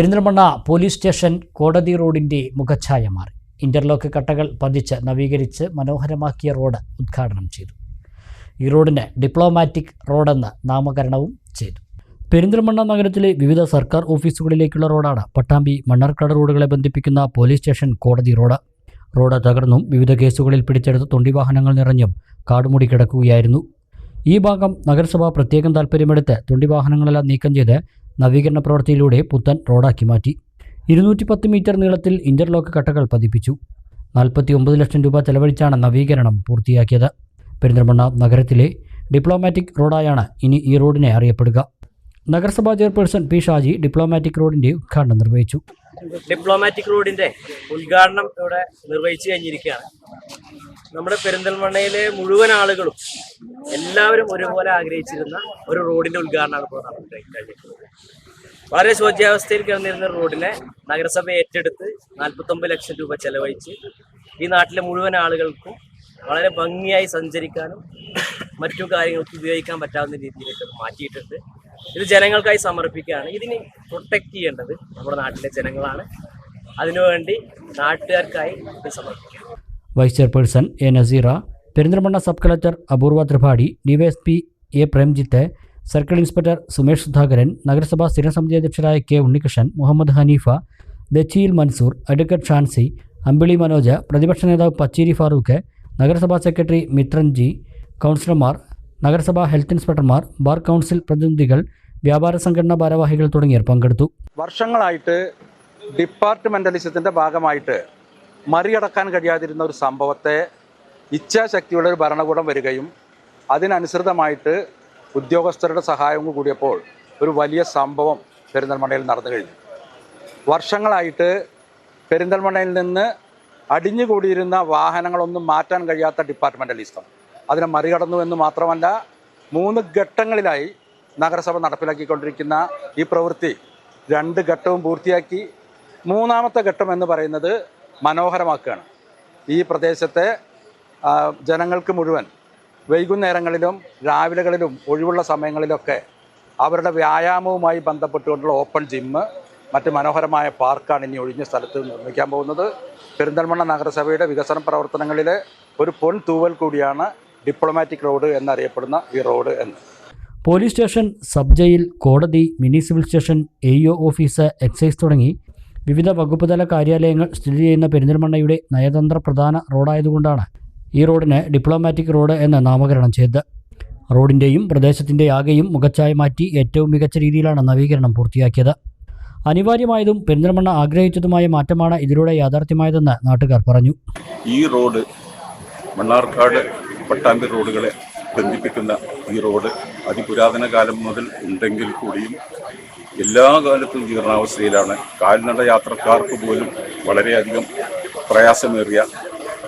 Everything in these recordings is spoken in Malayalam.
പെരിന്തൽമണ്ണ പോലീസ് സ്റ്റേഷൻ കോടതി റോഡിന്റെ മുഖഛായ മാറി. ഇന്റർലോക്ക് കട്ടകൾ പതിച്ച് നവീകരിച്ച് മനോഹരമാക്കിയ റോഡ് ഉദ്ഘാടനം ചെയ്തു. ഈ റോഡിന് ഡിപ്ലോമാറ്റിക് റോഡെന്ന് നാമകരണവും ചെയ്തു. പെരിന്തൽമണ്ണ നഗരത്തിലെ വിവിധ സർക്കാർ ഓഫീസുകളിലേക്കുള്ള റോഡാണ് പട്ടാമ്പി മണ്ണാർക്കാട് റോഡുകളെ ബന്ധിപ്പിക്കുന്ന പോലീസ് സ്റ്റേഷൻ കോടതി റോഡ്. റോഡ് തകർന്നും വിവിധ കേസുകളിൽ പിടിച്ചെടുത്ത തൊണ്ടി വാഹനങ്ങൾ നിറഞ്ഞും കാടുമൂടി കിടക്കുകയായിരുന്നു. ഈ ഭാഗം നഗരസഭ പ്രത്യേകം താൽപ്പര്യമെടുത്ത് തൊണ്ടി വാഹനങ്ങളെല്ലാം നീക്കം ചെയ്ത് നവീകരണ പ്രവൃത്തിയിലൂടെ പുത്തൻ റോഡാക്കി മാറ്റി. ഇരുന്നൂറ്റി പത്ത് മീറ്റർ നീളത്തിൽ ഇന്റർലോക്ക് കട്ടകൾ പതിപ്പിച്ചു. നാൽപ്പത്തി ഒമ്പത് ലക്ഷം രൂപ ചെലവഴിച്ചാണ് നവീകരണം പൂർത്തിയാക്കിയത്. പെരിന്തൽമണ്ണ നഗരത്തിലെ ഡിപ്ലോമാറ്റിക് റോഡായാണ് ഇനി ഈ റോഡിനെ അറിയപ്പെടുക. നഗരസഭാ ചെയർപേഴ്സൺ പി ഷാജി ഡിപ്ലോമാറ്റിക് റോഡിന്റെ ഉദ്ഘാടനം നിർവഹിച്ചു. ഡിപ്ലോമാറ്റിക് റോഡിന്റെ ഉദ്ഘാടനം ഇവിടെ നിർവഹിച്ചു കഴിഞ്ഞിരിക്കുകയാണ്. നമ്മുടെ പെരിന്തൽമണ്ണയിലെ മുഴുവൻ ആളുകളും എല്ലാവരും ഒരുപോലെ ആഗ്രഹിച്ചിരുന്ന ഒരു റോഡിന്റെ ഉദ്ഘാടനമാണ് ഇപ്പോൾ നടന്നിട്ടുള്ളത് വളരെ ശോച്യാവസ്ഥയിൽ കിടന്നിരുന്ന റോഡിനെ നഗരസഭ ഏറ്റെടുത്ത് നാൽപ്പത്തൊമ്പത് ലക്ഷം രൂപ ചെലവഴിച്ച് ഈ നാട്ടിലെ മുഴുവൻ ആളുകൾക്കും വളരെ ഭംഗിയായി സഞ്ചരിക്കാനും മറ്റു കാര്യങ്ങൾക്ക് ഉപയോഗിക്കാൻ പറ്റാവുന്ന രീതിയിലേക്ക് മാറ്റിയിട്ടുണ്ട്. ഇത് ജനങ്ങൾക്കായി സമർപ്പിക്കുകയാണ്. ഇതിന് പ്രൊട്ടക്ട് ചെയ്യേണ്ടത് നമ്മുടെ നാട്ടിലെ ജനങ്ങളാണ്. അതിനുവേണ്ടി നാട്ടുകാർക്കായി ഇത് സമർപ്പിക്കുക vice chairperson A Naseera Perinthalmanna sub collector Apoorva Tripathi DYSP A Premjith circle inspector Sumesh Sudhakaran നഗരസഭാ സ്ഥിരം സമിതി അധ്യക്ഷരായ കെ ഉണ്ണികൃഷ്ണൻ മുഹമ്മദ് ഹനീഫ ദച്ചിയിൽ മൻസൂർ അഡ്വക്കേറ്റ് ഷാൻസി അമ്പിളി മനോജ് പ്രതിപക്ഷ നേതാവ് പച്ചേരി ഫാറൂഖ് നഗരസഭാ സെക്രട്ടറി മിത്രൻ ജി കൗൺസിലർമാർ നഗരസഭാ ഹെൽത്ത് ഇൻസ്പെക്ടർമാർ ബാർ കൗൺസിൽ പ്രതിനിധികൾ വ്യാപാര സംഘടനാ ഭാരവാഹികൾ തുടങ്ങിയവർ പങ്കെടുത്തു. വർഷങ്ങളായിട്ട് ഡിപ്പാർട്ട്മെന്റലിസത്തിന്റെ ഭാഗമായിട്ട് മറികടക്കാൻ കഴിയാതിരുന്ന ഒരു സംഭവത്തെ ഇച്ഛാശക്തിയുള്ള ഒരു ഭരണകൂടം വരികയും അതിനനുസൃതമായിട്ട് ഉദ്യോഗസ്ഥരുടെ സഹായവും കൂടിയപ്പോൾ ഒരു വലിയ സംഭവം പെരിന്തൽമണ്ണയിൽ നടന്നു കഴിഞ്ഞു. വർഷങ്ങളായിട്ട് പെരിന്തൽമണ്ണയിൽ നിന്ന് അടിഞ്ഞുകൂടിയിരുന്ന വാഹനങ്ങളൊന്നും മാറ്റാൻ കഴിയാത്ത ഡിപ്പാർട്ട്മെന്റലിസം. അതിനെ മറികടന്നു എന്ന് മാത്രമല്ല മൂന്ന് ഘട്ടങ്ങളിലായി നഗരസഭ നടപ്പിലാക്കിക്കൊണ്ടിരിക്കുന്ന ഈ പ്രവൃത്തി രണ്ട് ഘട്ടവും പൂർത്തിയാക്കി. മൂന്നാമത്തെ ഘട്ടം എന്ന് പറയുന്നത് മനോഹരമാക്കുകയാണ്. ഈ പ്രദേശത്തെ ജനങ്ങൾക്ക് മുഴുവൻ വൈകുന്നേരങ്ങളിലും രാവിലെകളിലും ഒഴിവുള്ള സമയങ്ങളിലൊക്കെ അവരുടെ വ്യായാമവുമായി ബന്ധപ്പെട്ടുകൊണ്ടുള്ള ഓപ്പൺ ജിമ്മ് മറ്റ് മനോഹരമായ പാർക്കാണ് ഇനി ഒഴിഞ്ഞ സ്ഥലത്ത് നിർമ്മിക്കാൻ പോകുന്നത്. പെരിന്തൽമണ്ണ നഗരസഭയുടെ വികസന പ്രവർത്തനങ്ങളിലെ ഒരു പൊൻ തൂവൽ കൂടിയാണ് ഡിപ്ലോമാറ്റിക് റോഡ് എന്നറിയപ്പെടുന്ന ഈ റോഡ് എന്ന്. പോലീസ് സ്റ്റേഷൻ സബ് ജയിൽ കോടതി mini civil station A office excise തുടങ്ങി വിവിധ വകുപ്പ് തല കാര്യാലയങ്ങൾ സ്ഥിതി ചെയ്യുന്ന പെരിന്തൽമണ്ണയുടെ നയതന്ത്ര പ്രധാന റോഡായതുകൊണ്ടാണ് ഈ റോഡിന് ഡിപ്ലോമാറ്റിക് റോഡ് എന്ന് നാമകരണം ചെയ്തത്. റോഡിന്റെയും പ്രദേശത്തിന്റെ ആകെയും മുഖച്ഛായ മാറ്റി ഏറ്റവും മികച്ച രീതിയിലാണ് നവീകരണം പൂർത്തിയാക്കിയത്. അനിവാര്യമായതും പെരിന്തൽമണ്ണ ആഗ്രഹിച്ചതുമായ മാറ്റമാണ് ഇതിലൂടെ യാഥാർത്ഥ്യമായതെന്ന് നാട്ടുകാർ പറഞ്ഞു. ഈ റോഡ് മണ്ണാർക്കാട് പട്ടാമ്പി റോഡുകളെ ബന്ധിപ്പിക്കുന്ന ഈ റോഡ് അതിപുരാതന കാലം മുതൽ ഉണ്ടെങ്കിൽ കൂടിയും എല്ലാ കാലത്തും ജീർണാവസ്ഥയിലാണ് കാൽനട യാത്രക്കാർക്ക് പോലും വളരെയധികം പ്രയാസമേറിയ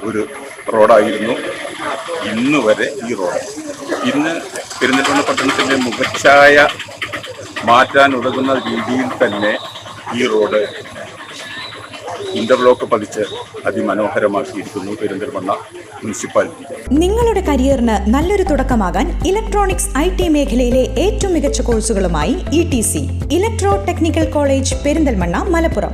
ഒരു റോഡായിരുന്നു ഇന്ന് വരെ ഈ റോഡ്. ഇന്ന് പെരിന്തൽമണ്ണ പട്ടണത്തിന്റെ മുഖച്ഛായ മാറ്റാൻ ഉതകുന്ന രീതിയിൽ തന്നെ ഈ റോഡ് ഇന്റർലോക്ക് പതിച്ച് അതിമനോഹരമാക്കിയിരിക്കുന്നു പെരിന്തൽമണ്ണ മുനിസിപ്പാലിറ്റി. നിങ്ങളുടെ കരിയറിന് നല്ലൊരു തുടക്കമാകാൻ ഇലക്ട്രോണിക്സ് ഐ ടി മേഖലയിലെ ഏറ്റവും മികച്ച കോഴ്സുകളുമായി E T C electro technical college Perinthalmanna Malappuram.